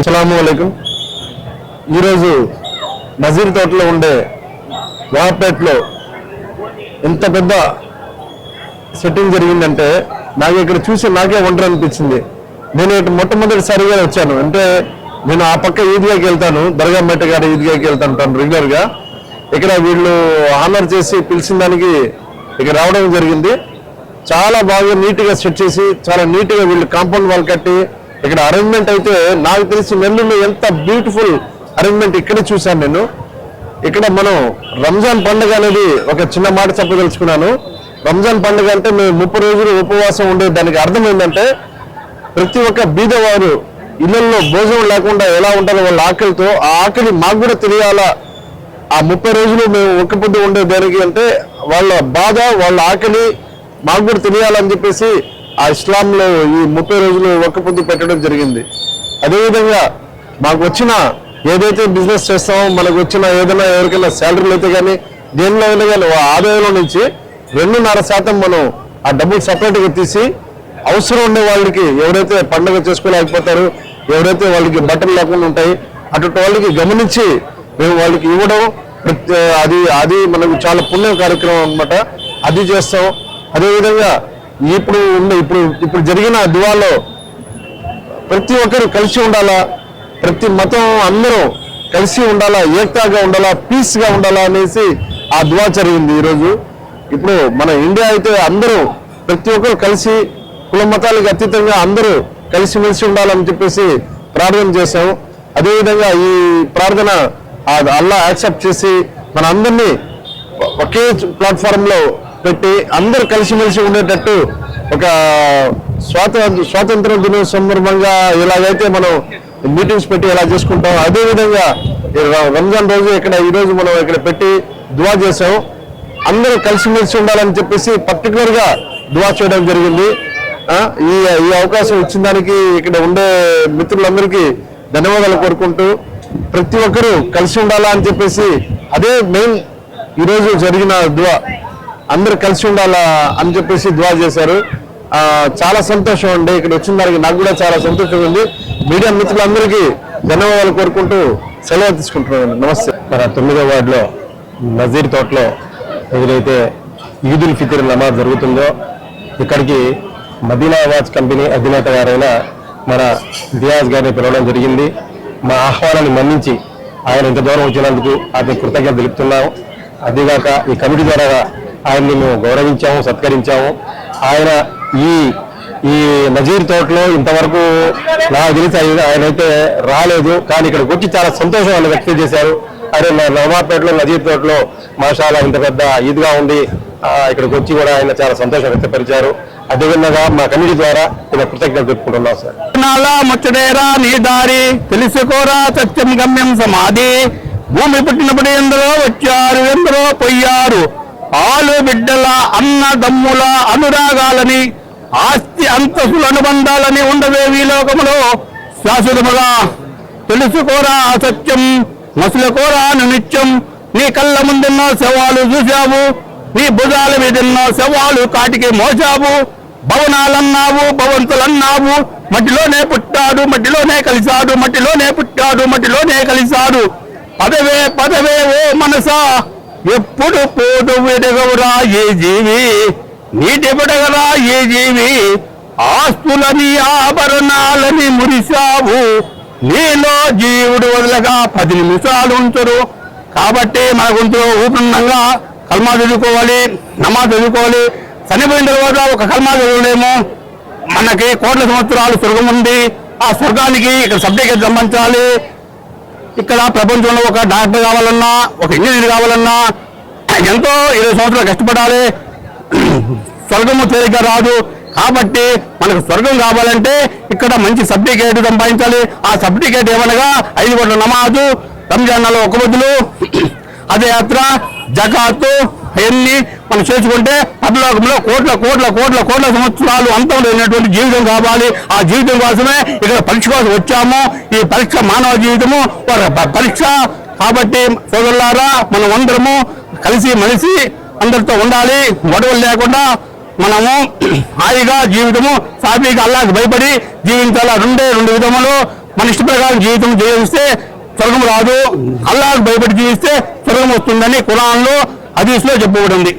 అస్సలం అలైకుం. ఈరోజు నజీర్ తోటలో ఉండే వాపేట్లో ఎంత పెద్ద సెట్టింగ్ జరిగిందంటే నాకు ఇక్కడ చూసి నాకే ఒంటరి అనిపించింది నేను ఇటు మొట్టమొదటిసారిగా వచ్చాను. అంటే నేను ఆ పక్క ఈద్గాకి వెళ్తాను. దర్గా గారి ఈద్గాకి వెళ్తాను రెగ్యులర్ ఇక్కడ వీళ్ళు ఆనర్ చేసి పిలిచిన దానికి ఇక్కడ రావడం జరిగింది. చాలా బాగా నీట్గా సెట్ చేసి చాలా నీట్గా వీళ్ళు కాంపౌండ్ వాల్ కట్టి ఇక్కడ అరేంజ్మెంట్ అయితే నాకు తెలిసి నెల్లూరులో ఎంత బ్యూటిఫుల్ అరేంజ్మెంట్ ఇక్కడే చూశాను నేను. ఇక్కడ మనం రంజాన్ పండుగ అనేది ఒక చిన్న మాట చెప్పదలుచుకున్నాను. రంజాన్ పండుగ అంటే మేము ముప్పై రోజులు ఉపవాసం ఉండే దానికి అర్థం ఏంటంటే ప్రతి ఒక్క బీదవారు ఇళ్ళలో భోజనం లేకుండా ఎలా ఉంటారో వాళ్ళ ఆకలితో ఆ ఆకలి మాకు కూడా తెలియాలా? ఆ ముప్పై రోజులు మేము ఒక్క పొద్దు ఉండే దానికి అంటే వాళ్ళ బాధ వాళ్ళ ఆకలి మాకు కూడా తెలియాలని చెప్పేసి ఆ ఇస్లాంలో ఈ ముప్పై రోజులు ఒక్క పొద్దు పెట్టడం జరిగింది. అదేవిధంగా మాకు వచ్చిన ఏదైతే బిజినెస్ చేస్తామో మనకు వచ్చిన ఏదైనా ఎవరికైనా శాలరీలు అయితే కానీ దేనిలో అయినా కానీ ఆ ఆదాయంలో నుంచి రెండున్నర శాతం మనం ఆ డబ్బులు సపరేట్గా తీసి అవసరం ఉండే వాళ్ళకి ఎవరైతే పండుగ చేసుకోలేకపోతారు ఎవరైతే వాళ్ళకి బట్టలు లేకుండా ఉంటాయి అటువంటి వాళ్ళకి గమనించి మేము వాళ్ళకి ఇవ్వడం ప్రతి- అది అది మనకు చాలా పుణ్య కార్యక్రమం అన్నమాట. అది చేస్తాం. అదేవిధంగా ఇప్పుడు ఉన్న ఇప్పుడు ఇప్పుడు జరిగిన దువాలో ప్రతి ఒక్కరు కలిసి ఉండాలా? ప్రతి మతం అందరూ కలిసి ఉండాలా? ఏకతాగా ఉండాలా? పీస్గా ఉండాలా అనేసి ఆ దువా జరిగింది ఈరోజు. ఇప్పుడు మన ఇండియా అయితే అందరూ ప్రతి ఒక్కరు కలిసి కుల మతాలకు అతీతంగా అందరూ కలిసిమెలిసి ఉండాలని చెప్పేసి ప్రార్థన చేశాము. అదేవిధంగా ఈ ప్రార్థన ఆ అల్లా యాక్సెప్ట్ చేసి మన అందరినీ ఒకే ప్లాట్ఫారంలో పెట్టి అందరూ కలిసిమెలిసి ఉండేటట్టు ఒక స్వాతంత్ర స్వాతంత్ర దినం సందర్భంగా ఇలాగైతే మనం మీటింగ్స్ పెట్టి ఎలా చేసుకుంటాం అదే విధంగా రంజాన్ రోజు ఇక్కడ ఈరోజు మనం ఇక్కడ పెట్టి దువా చేసాం అందరూ కలిసిమెలిసి ఉండాలని చెప్పేసి పర్టికులర్గా దువా చేయడం జరిగింది. ఈ ఈ అవకాశం ఇచ్చిన దానికి ఇక్కడ ఉండే మిత్రులందరికీ ధన్యవాదాలు కోరుకుంటూ ప్రతి ఒక్కరూ కలిసి ఉండాలా అని చెప్పేసి అదే మెయిన్ ఈరోజు జరిగిన దువా. అందరూ కలిసి ఉండాలా అని చెప్పేసి దువా చేశారు. చాలా సంతోషం అండి. ఇక్కడ వచ్చిన దానికి నాకు కూడా చాలా సంతోషం ఉంది. మీడియా మిత్రులందరికీ ధన్యవాదాలు కోరుకుంటూ సెలవు తీసుకుంటున్నాను. నమస్తే. మన తొమ్మిదో వార్డులో నజీర్ తోటలో ఏదైతే ఈదుల్ ఫితిర్ నమాజ్ జరుగుతుందో ఇక్కడికి మదీనా అవాజ్ కంపెనీ అధినేత గారైన మన దియాజ్ గారిని పిలవడం జరిగింది. మా ఆహ్వానాన్ని మన్నించి ఆయన ఇంత దూరం వచ్చినందుకు అతని కృతజ్ఞత తెలుపుతున్నాం. అదేగాక ఈ కమిటీ ద్వారా ఆయన్ని మేము గౌరవించాము సత్కరించాము. ఆయన ఈ ఈ నజీర్ తోటలో ఇంతవరకు నాకు తెలిసి ఆయన అయితే రాలేదు. కానీ ఇక్కడికి వచ్చి చాలా సంతోషం ఆయన వ్యక్తం చేశారు. అరే నవాపేటలో నజీర్ తోటలో మాషాలా ఇంత పెద్ద ఈద్గా ఉంది. ఇక్కడికి వచ్చి కూడా ఆయన చాలా సంతోషం వ్యక్తపరిచారు. అదేవిధంగా మా కమిటీ ద్వారా నేను కృతజ్ఞత చెప్పుకుంటున్నాం సార్. నాలా నీ దారి తెలుసుకోరా సత్యం గమ్యం సమాధి. భూమి పుట్టినప్పుడు ఎందరో వచ్చారు ఎందరో పోయారు. ఆలు బిడ్డల అన్నదమ్ముల అనురాగాలని ఆస్తి అంతస్తుల అనుబంధాలని ఉండవే లోకములో. శాశ్వతముగా తెలుసుకోరా సత్యం మసులుకోరా నిత్యం నీ కళ్ళ ముందున్న శవాలు చూశావు నీ భుజాల మీదున్న శవాలు కాటికి మోసావు భవనాలన్నావు భవంతులన్నావు మట్టిలోనే పుట్టాడు మట్టిలోనే కలిశాడు మట్టిలోనే పుట్టాడు మట్టిలోనే కలిశాడు. పదవే పదవే ఓ మనసా ఎప్పుడు పోటు వెదగవురా ఏ జీవి? నీటి పడగరా ఏ జీవి? ఆస్తులని ఆభరణాలని మురిశావు. నీలో జీవుడు వదలగా పది నిమిషాలు ఉంచరు. కాబట్టి మన గొంతులో ఊపన్నంగా కల్మా చదువుకోవాలి నమాజ్ చదువుకోవాలి. చనిపోయిన తర్వాత ఒక కల్మా చదవలేము. మనకి కోట్ల సంవత్సరాలు స్వర్గం ఉంది. ఆ స్వర్గానికి ఇక్కడ సబ్జెక్ట్ సంబంధించాలి? ఇక్కడ ప్రపంచంలో ఒక డాక్టర్ కావాలన్నా ఒక ఇంజనీర్ కావాలన్నా ఎంతో ఇరవై సంవత్సరాలు కష్టపడాలి. స్వర్గము తేలిక రాదు. కాబట్టి మనకు స్వర్గం కావాలంటే ఇక్కడ మంచి సర్టిఫికేట్ సంపాదించాలి. ఆ సర్టిఫికేట్ ఏమనగా ఐదు కోట్ల నమాజు రంజాన్ నెల ఒక బదులు అదే యాత్ర జకాతు అవన్నీ మనం చేసుకుంటే పరలోకంలో కోట్ల కోట్ల కోట్ల కోట్ల సంవత్సరాలు అంతం లేనటువంటి జీవితం కావాలి. ఆ జీవితం కోసమే ఇక్కడ పరీక్ష కోసం వచ్చాము. ఈ పరీక్ష మానవ జీవితము పరీక్ష. కాబట్టి సోదరులారా మనం అందరము కలిసి మనిషి అందరితో ఉండాలి. గొడవలు లేకుండా మనము హాయిగా జీవితము సాఫీగా అల్లాకి భయపడి జీవించాల? రెండే రెండు విధములు. మన ఇష్ట ప్రకారం జీవితం జీవిస్తే స్వర్గం రాదు. అల్లాకు భయపడి జీవిస్తే స్వర్గం వస్తుందని ఖురాన్లో హదీస్లో చెప్పబడింది.